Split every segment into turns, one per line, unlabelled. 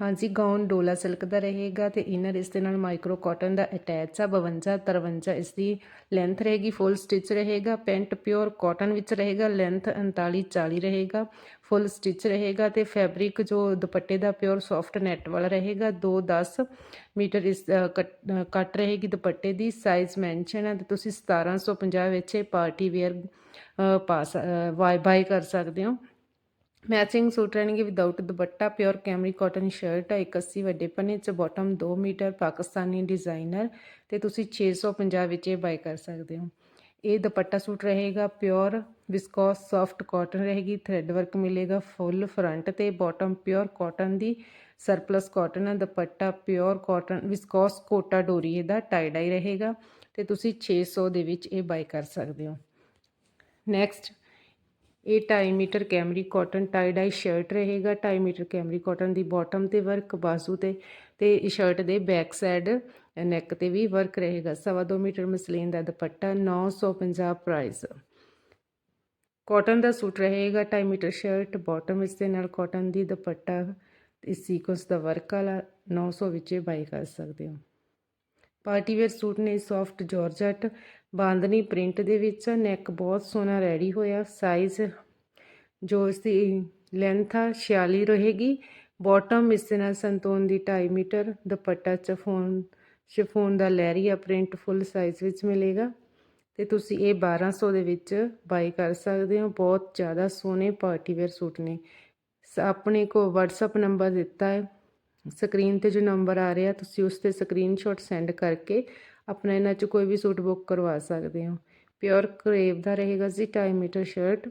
ਹਾਂਜੀ, ਗਾਊਨ ਡੋਲਾ ਸਿਲਕ ਦਾ ਰਹੇਗਾ ਤੇ ਇਨਰ ਇਸ ਦੇ ਨਾਲ ਮਾਈਕਰੋ ਕਾਟਨ ਦਾ ਅਟੈਚ ਆ 52 53 ਇਸ ਦੀ ਲੈਂਥ ਰਹੇਗੀ ਫੁੱਲ ਸਟਿਚ ਰਹੇਗਾ ਪੈਂਟ ਪਿਓਰ ਕਾਟਨ ਵਿੱਚ ਰਹੇਗਾ ਲੈਂਥ 39 40 ਰਹੇਗਾ ਫੁੱਲ ਸਟਿਚ ਰਹੇਗਾ ਤੇ ਫੈਬਰਿਕ ਜੋ ਦੁਪੱਟੇ ਦਾ ਪਿਓਰ ਸੌਫਟ ਨੈਟ ਵਾਲਾ ਰਹੇਗਾ 2 10 ਮੀਟਰ ਇਸ ਕੱਟ ਰਹੇਗੀ ਦੁਪੱਟੇ ਦੀ ਸਾਈਜ਼ ਮੈਂਸ਼ਨ ਹੈ ਤੇ ਤੁਸੀਂ 1750 ਵਿੱਚ ਇਹ ਪਾਰਟੀ ਵੇਅਰ ਪਾ ਵਾਈ ਬਾਏ ਕਰ ਸਕਦੇ ਹੋ। ਮੈਚਿੰਗ ਸੂਟ ਰਹਿਣਗੇ without dupatta pure cambric cotton shirt ਹੈ 81 ਵੱਡੇ ਪੰਨੇ ਚ ਬਾਟਮ 2 ਮੀਟਰ, ਪਾਕਿਸਤਾਨੀ ਡਿਜ਼ਾਈਨਰ ਤੇ ਤੁਸੀਂ 650 ਵਿੱਚ ਇਹ ਬਾਈ ਕਰ ਸਕਦੇ ਹੋ। ਇਹ ਦੁਪੱਟਾ ਸੂਟ ਰਹੇਗਾ ਪਿਓਰ ਵਿਸਕੋਸ ਸੌਫਟ ਕਾਟਨ ਰਹੇਗੀ ਥ੍ਰੈਡ ਵਰਕ ਮਿਲੇਗਾ ਫੁੱਲ ਫਰੰਟ ਤੇ ਬਾਟਮ ਪਿਓਰ ਕਾਟਨ ਦੀ ਸਰਪਲਸ ਕਾਟਨ ਹੈ dupatta pure cotton viscose Kota ਡੋਰੀ ਇਹਦਾ ਟਾਈ ਡਾਈ ਰਹੇਗਾ ਤੇ ਤੁਸੀਂ 600 ਦੇ ਵਿੱਚ ਇਹ ਬਾਈ ਕਰ ਸਕਦੇ ਹੋ। ਨੈਕਸਟ ਇਹ 2.5 meter cambric cotton tie dye shirt ਰਹੇਗਾ। 2.5 ਮੀਟਰ ਕੈਮਰੀ ਕਾਟਨ ਦੀ ਬਾਟਮ ਤੇ ਵਰਕ ਬਾਜ਼ੂ ਤੇ ਤੇ ਸ਼ਰਟ ਦੇ ਬੈਕ ਸਾਈਡ ਨੈਕ ਤੇ ਵੀ ਵਰਕ ਰਹੇਗਾ। 2.5 ਮੀਟਰ ਮਸਲੀਨ ਦਾ ਦੁਪੱਟਾ 950 ਪ੍ਰਾਈਸ ਕਾਟਨ ਦਾ ਸੂਟ ਰਹੇਗਾ 2.5 ਮੀਟਰ ਸ਼ਰਟ ਬਾਟਮ ਇਸ ਦੇ ਨਾਲ ਕਾਟਨ ਦੀ ਦੁਪੱਟਾ, ਇਸ ਸੀਕੁਐਂਸ ਦਾ ਵਰਕ ਵਾਲਾ 900 ਵਿੱਚ ਬਾਈ ਕਰ ਸਕਦੇ ਹੋ। ਪਾਰਟੀ ਵੇਅਰ ਸੂਟ ਨੇ ਸੌਫਟ ਜਾਰਜਟ ਬਾਂਦਨੀ ਪ੍ਰਿੰਟ ਦੇ ਵਿੱਚ ਨੈਕ ਬਹੁਤ ਸੋਹਣਾ ਰੈਡੀ ਹੋਇਆ। ਸਾਈਜ਼ ਜੋ ਇਸ ਦੀ ਲੈਂਥ ਆ 46 ਰਹੇਗੀ। ਬਾਟਮ ਇਸ ਦੇ ਨਾਲ ਸੰਤੋਨ ਦੀ 2.5 ਮੀਟਰ, ਦੁਪੱਟਾ ਚਫੋਨ ਸ਼ਿਫੋਨ ਦਾ ਲੈਰੀਆ ਪ੍ਰਿੰਟ ਫੁੱਲ ਸਾਈਜ਼ ਵਿੱਚ ਮਿਲੇਗਾ। ਤੇ ਤੁਸੀਂ ਇਹ 1200 ਦੇ ਵਿੱਚ ਬਾਈ ਕਰ ਸਕਦੇ ਹੋ। ਬਹੁਤ ਜ਼ਿਆਦਾ ਸੋਹਣੇ ਪਾਰਟੀ ਵੇਅਰ ਸੂਟ ਨੇ। ਆਪਣੇ ਕੋ WhatsApp ਨੰਬਰ ਦਿੱਤਾ ਹੈ। ਸਕਰੀਨ ਤੇ ਜੋ ਨੰਬਰ ਆ ਰਿਹਾ, ਤੁਸੀਂ ਉਸ ਤੇ ਸਕਰੀਨਸ਼ਾਟ ਸੈਂਡ ਕਰਕੇ ਆਪਣਾ ਇਹਨਾਂ ਚ ਕੋਈ ਵੀ ਸੂਟ ਬੁੱਕ ਕਰਵਾ ਸਕਦੇ ਹੋ। ਪਿਓਰ ਕਰੇਵ ਦਾ ਰਹੇਗਾ ਜੀ 2.5 meter shirt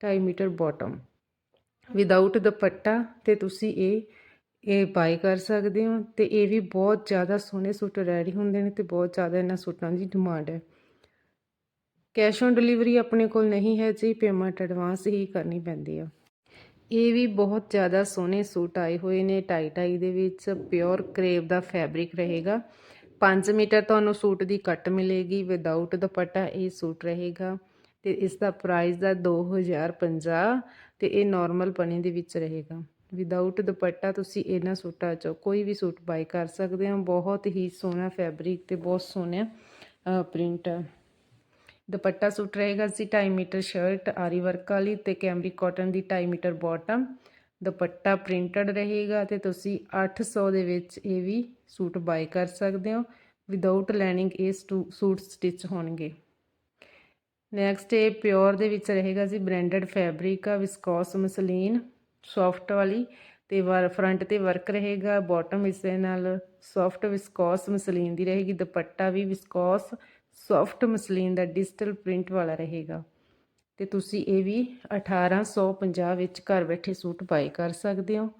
2.5 meter bottom without dupatta ਤੇ ਤੁਸੀਂ ਇਹ ਇਹ ਬਾਈ ਕਰ ਸਕਦੇ ਹੋ ਤੇ ਇਹ ਵੀ ਬਹੁਤ ਜ਼ਿਆਦਾ ਸੋਹਣੇ ਸੂਟ ਰੈਡੀ ਹੁੰਦੇ ਨੇ ਤੇ ਬਹੁਤ ਜ਼ਿਆਦਾ ਇਹਨਾਂ ਸੂਟਾਂ ਦੀ ਡਿਮਾਂਡ ਹੈ। ਕੈਸ਼ ਔਨ ਡਿਲੀਵਰੀ ਆਪਣੇ ਕੋਲ ਨਹੀਂ ਹੈ ਜੀ ਪੇਮੈਂਟ ਐਡਵਾਂਸ ਹੀ ਕਰਨੀ ਪੈਂਦੀ ਆ। ਇਹ ਵੀ ਬਹੁਤ ਜ਼ਿਆਦਾ ਸੋਹਣੇ ਸੂਟ ਆਏ ਹੋਏ ਨੇ ਟਾਈ ਟਾਈ ਦੇ ਵਿੱਚ ਪਿਓਰ ਕਰੇਵ ਦਾ ਫੈਬਰਿਕ ਰਹੇਗਾ। 5 ਮੀਟਰ ਤੁਹਾਨੂੰ ਸੂਟ ਦੀ ਕੱਟ ਮਿਲੇਗੀ ਵਿਦਆਊਟ ਦੁਪੱਟਾ ਇਹ ਸੂਟ ਰਹੇਗਾ। ਤੇ ਇਸ ਦਾ ਪ੍ਰਾਈਸ ਦਾ 2050 ਤੇ ਇਹ ਨਾਰਮਲ ਪਨੀ ਦੇ ਵਿੱਚ ਰਹੇਗਾ। ਵਿਦਆਊਟ ਦੁਪੱਟਾ ਤੁਸੀਂ ਇਹਨਾਂ ਸੂਟਾਂ ਚੋਂ ਕੋਈ ਵੀ ਸੂਟ ਬਾਈ ਕਰ ਸਕਦੇ ਹੋ। ਬਹੁਤ ਹੀ ਸੋਹਣਾ ਫੈਬਰਿਕ ਤੇ ਬਹੁਤ ਸੋਹਣਾ ਪ੍ਰਿੰਟ ਦੁਪੱਟਾ ਸੂਟ ਰਹੇਗਾ। ਸੀ 2.5 ਮੀਟਰ ਸ਼ਰਟ ਆਰੀ ਵਰਕ ਵਾਲੀ ਤੇ ਕੈਮਰੀ ਕਾਟਨ ਦੀ 2.5 ਮੀਟਰ ਬਾਟਮ ਦੁਪੱਟਾ ਪ੍ਰਿੰਟਡ ਰਹੇਗਾ ਤੇ ਤੁਸੀਂ 800 ਦੇ ਵਿੱਚ ਇਹ ਵੀ ਸੂਟ ਬਾਈ ਕਰ ਸਕਦੇ ਹੋ। ਵਿਦਆਊਟ ਲੈਨਿੰਗ ਇਹ ਸੂਟ ਸਟਿਚ ਹੋਣਗੇ। ਨੈਕਸਟ ਇਹ ਪਿਓਰ ਦੇ ਵਿੱਚ ਰਹੇਗਾ ਜੀ ਬ੍ਰਾਂਡਡ ਫੈਬਰਿਕ ਆ ਵਿਸਕੋਸ ਮਸਲੀਨ ਸੌਫਟ ਵਾਲੀ ਤੇ ਵਰ ਫਰੰਟ ਤੇ ਵਰਕ ਰਹੇਗਾ। ਬਾਟਮ ਇਸ ਨਾਲ ਸੌਫਟ ਵਿਸਕੋਸ ਮਸਲੀਨ ਦੀ ਰਹੇਗੀ। ਦੁਪੱਟਾ ਵੀ ਵਿਸਕੋਸ ਸੌਫਟ ਮਸਲੀਨ ਦਾ ਡਿਜੀਟਲ ਪ੍ਰਿੰਟ ਵਾਲਾ ਰਹੇਗਾ। ਤੇ ਤੁਸੀਂ ਇਹ ਵੀ 1850 ਵਿੱਚ ਘਰ ਬੈਠੇ ਸੂਟ ਬਾਈ ਕਰ ਸਕਦੇ ਹੋ।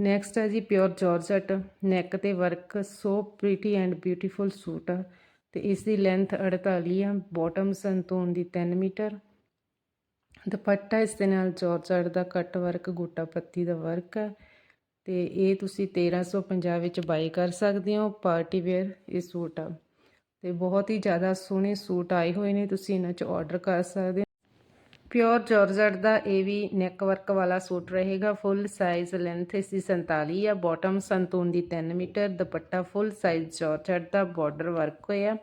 ਨੈਕਸਟ ਹੈ ਜੀ ਪਿਓਰ ਜਾਰਜਟ ਨੈਕ ਤੇ work so pretty and beautiful suit. ਆ ਤੇ ਇਸ ਦੀ ਲੈਂਥ 48 ਆ ਬਾਟਮ ਸੰਤੂਨ ਦੀ 3 ਮੀਟਰ। ਦੁਪੱਟਾ ਇਸ ਦੇ ਨਾਲ ਜਾਰਜਟ ਦਾ ਕੱਟ ਵਰਕ ਗੋਟਾ ਪੱਤੀ ਦਾ ਵਰਕ ਹੈ। ਤੇ ਇਹ ਤੁਸੀਂ 1350 ਵਿੱਚ ਬਾਈ ਕਰ ਸਕਦੇ ਹੋ ਪਾਰਟੀ ਵੇਅਰ ਇਹ ਸੂਟ ਆ। ਤੇ ਬਹੁਤ ਹੀ ਜ਼ਿਆਦਾ ਸੋਹਣੇ ਸੂਟ ਆਏ ਹੋਏ ਨੇ, ਤੁਸੀਂ ਇਹਨਾਂ 'ਚ ਆਰਡਰ ਕਰ ਸਕਦੇ ਹੋ। ਪਿਓਰ ਜਾਰਜਟ ਦਾ ਇਹ ਵੀ ਨੈਕ ਵਰਕ ਵਾਲਾ ਸੂਟ ਰਹੇਗਾ ਫੁੱਲ ਸਾਈਜ਼ ਲੈਂਥ ਇਸ ਦੀ 47 ਆ ਬਾਟਮ ਸੰਤੂਨ ਦੀ 3 metre, dupatta full size georgette ਦਾ ਬਾਰਡਰ ਵਰਕ ਹੋਇਆ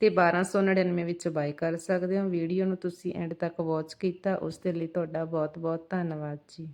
ਤੇ 1299 ਵਿੱਚ ਬਾਈ ਕਰ ਸਕਦੇ ਹੋ। ਵੀਡੀਓ ਨੂੰ ਤੁਸੀਂ ਐਂਡ ਤੱਕ ਵਾਚ ਕੀਤਾ, ਉਸ ਦੇ ਲਈ ਤੁਹਾਡਾ ਬਹੁਤ ਬਹੁਤ ਧੰਨਵਾਦ ਜੀ।